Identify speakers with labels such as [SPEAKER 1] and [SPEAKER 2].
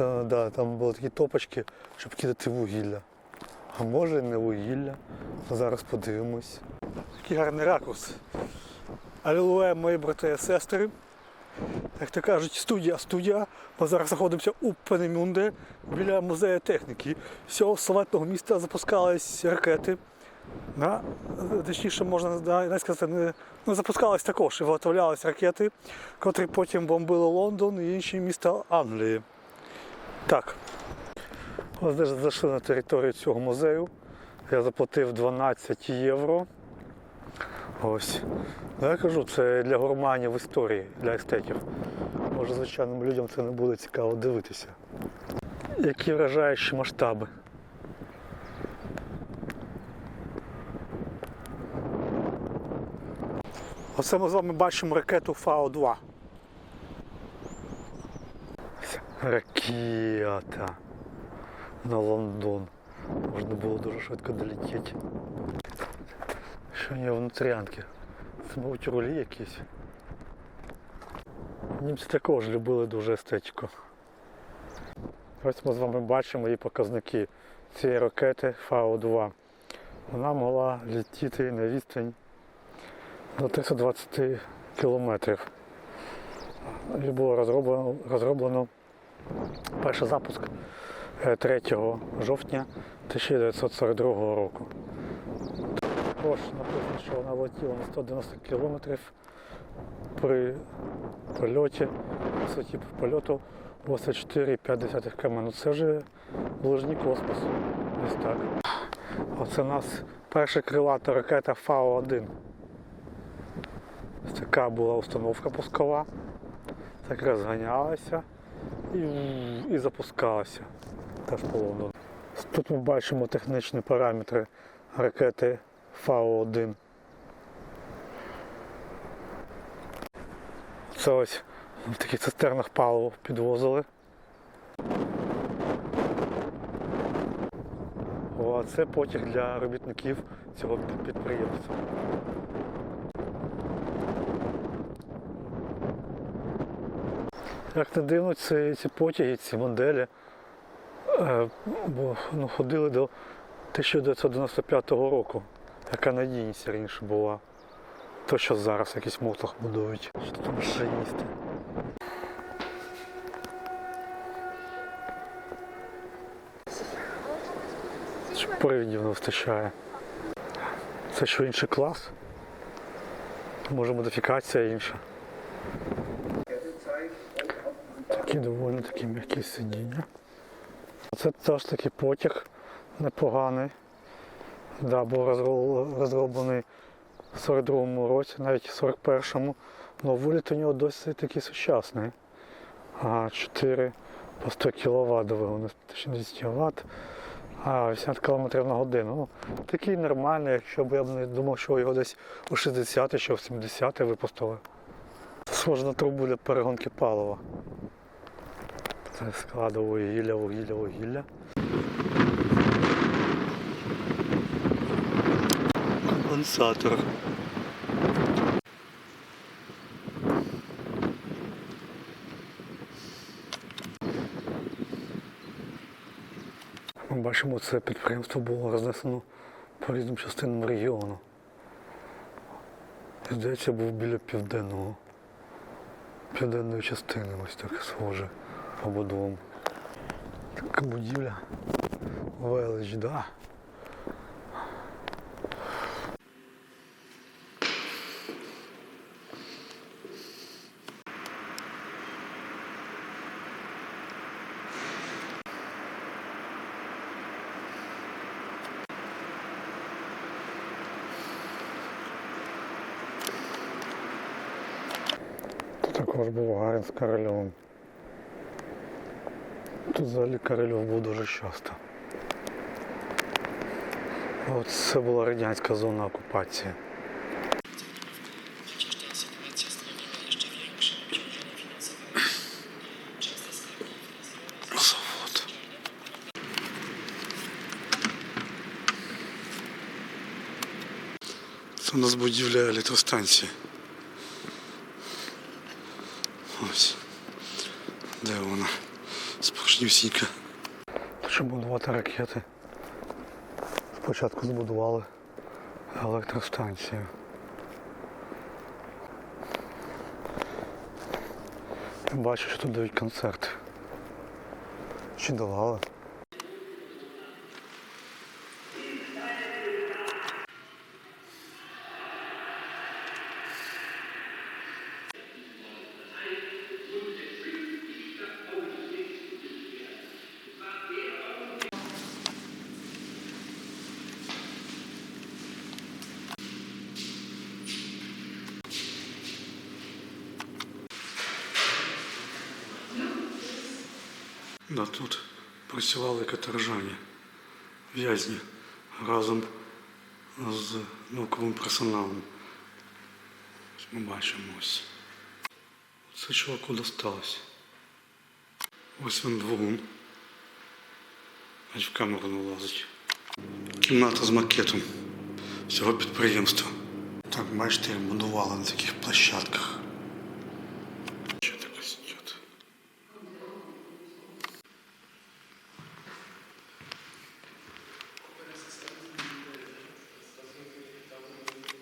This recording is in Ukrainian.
[SPEAKER 1] Та, да, там були такі топочки, щоб кидати вугілля. А може не вугілля. Зараз подивимось. Такий гарний ракурс. Алілуя, мої брати і сестри. Як то кажуть, студія, студія. Ми зараз знаходимося у Пенемюнде біля музею техніки. З цього славетного міста запускались ракети. На, точніше, можна да, сказати, не, ну, запускались також і виготовлялись ракети, котрі потім бомбили Лондон і інші міста Англії. Так. Ось де зайшли на територію цього музею. Я заплатив 12 євро. Ось. Ну, я кажу, це для гурманів історії, для естетів. Може, звичайним людям це не буде цікаво дивитися. Які вражаючі масштаби. Оце ми з вами бачимо ракету Фау-2. Ракета на Лондон. Можна було дуже швидко долетіти. Що є внутрянки? Це, мабуть, рулі якісь. Німці також любили дуже естетику. Ось ми з вами бачимо її показники цієї ракети Фау-2. Вона могла летіти на відстань до 320 кілометрів. І було розроблено, розроблено перший запуск е, 3 жовтня 1942 року. Також написано, що вона летіла на 190 кілометрів при польоті, висоті польоту 84,5 км. Ну це вже ближній космос. Ось так. Оце у нас перша крилата ракета Фау-1. Така була установка пускова. Так розганялася і, і запускалася. Теж по Лондону. Тут ми бачимо технічні параметри ракети Фау-1. Це ось в таких цистернах паливо підвозили. О, а це потяг для робітників цього підприємства. Як не дивно, ці, ці потяги, ці моделі е, бо, ну, ходили до 1995 року. Яка надійність раніше була. То, що зараз якийсь мотлах будують. Що там машиністи. Чи Привідів не вистачає. Це що інший клас? Може модифікація інша. Такі доволі такі м'які сидіння. Це теж такий потяг непоганий. Да, був розроблений в 42-му році, навіть в 41-му. Але виліт у нього досить такий сучасний. А 4 по 100 кВт двигун, 60 Вт, а 80 км на годину. Ну, такий нормальний, якщо б я б не думав, що його десь у 60 чи в 70 випустили. Схоже на трубу для перегонки палива. Це складу вугілля, вугілля, вугілля. Компенсатор. Ми бачимо, це підприємство було рознесено по різним частинам регіону. І, Здається, був біля південного, південної частини, ось так схоже побудовом. Така будівля. Велич, да. Також був Гарін з Корольовим. Взагалі Корольов був дуже часто. От це була радянська зона окупації. Це у нас будівля електростанції. Ось. Де вона? Справжнісінька. Щоб будувати ракети. Спочатку збудували електростанцію. Бачу, що тут дають концерти. Чи давали? Да, тут працювали каторжані, в'язні разом з науковим персоналом. Ми бачимо ось. Це чуваку досталось. Ось він двигун. Аж в камеру не влазить. Кімната з макетом всього підприємства. Так, бачите, будували на таких площадках.